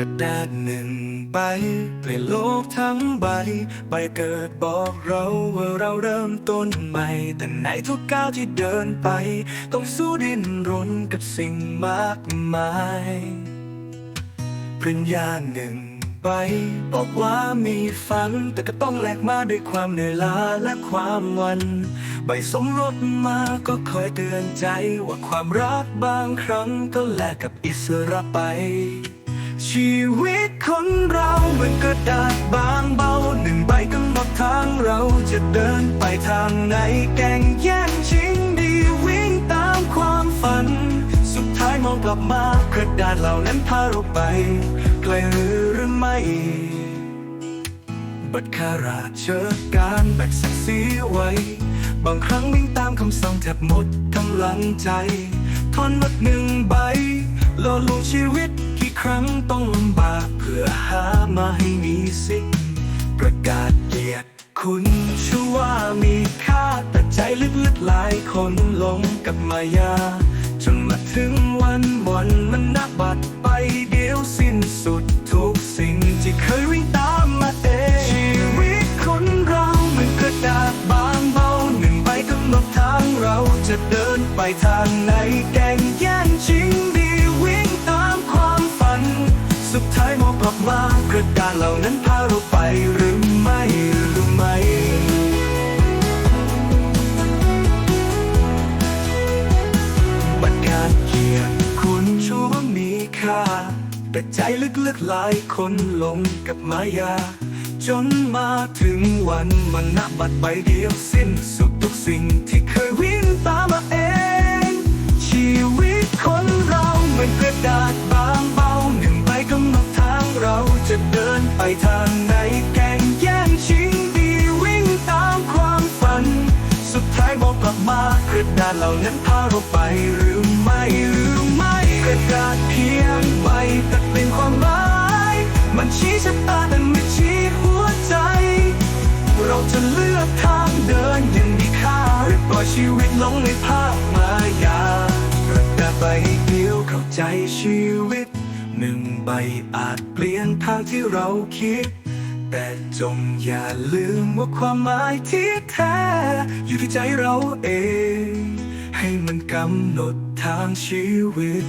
ระดาษหนึ่งใบเปลี่ยนโลกทั้งใบ ใบเกิดบอกเราว่าเราเริ่มต้นใหม่ แต่ในทุกก้าวที่เดินไป ต้องสู้ดิ้นรนกับสิ่งมากมายปริญญาหนึ่งใบบอกว่ามีฝัน แต่ก็ต้องแลกมาด้วยความเหนื่อยล้าและความวัน ใบสมรสมาก็คอยเตือนใจว่าความรักบางครั้งก็แลกกับอิสระไป ชีวิตคนเราเหมือนกระดาษบางเบาหนึ่งใบกำหนดทางเราจะเดินไปทางไหนแก่งแย่งชิงดีวิ่งตามความฝัน สุดท้ายมองกลับมากระดาษเหล่านั้นพาเราไปไกลหรือหรือไม่บัตรข้าราเชการแบกศักดิ์ศรีไว้ บางครั้งวิ่งตามคำสั่งแทบหมดกำลังใจ ทอนหมดหนึ่งใบหล่อลวงชีวิต ครั้งต้องลำบากเพื่อหามาให้มีสิทธิ์ประกาศเกียรติคุณชื่อว่ามีค่าแต่ใจลึกๆหลายคนหลงกับมายา จนมาถึงวันวันมันนับบัตรไปเดียวสิ้นสุดทุกสิ่งที่เคยวิ่งตามมาเองชีวิตคนเราเหมือนกระดาษบางเบาหนึ่งใบกำหนดทางเราจะเดินไปทางไหน กาษเหล่านั้นพาเราไปหรือไม่หรือไม่ บัตรการเกียรติคุณชูว่ามีค่า แต่ใจลึกๆหลายคนหลงกับมายา จนมาถึงวันมันนับบัตรใบเดียวสิ้นสุดทุกสิ่งที่เคยวิ่งตามมาเอง จะเดินไปทางไหนแก่งแย่งชิงดีวิ่งตามความฝัน สุดท้ายมองกลับมากระดาษเหล่านั้นพาเราไปหรือไม่หรือไม่กระดาษเพียงใบแต่เป็นความหมาย มันชี้ชะตาแต่ไม่ชี้หัวใจ เราจะเลือกทางเดินย่างมีค่าหรือปล่อยชีวิตลงในภาพมายากระดาษใบเดียวเข้าใจชีวิต ใบอาจเปลี่ยนทางที่เราคิด แต่จงอย่าลืมว่าความหมายที่แท้ อยู่ที่ใจเราเอง ให้มันกำหนดทางชีวิต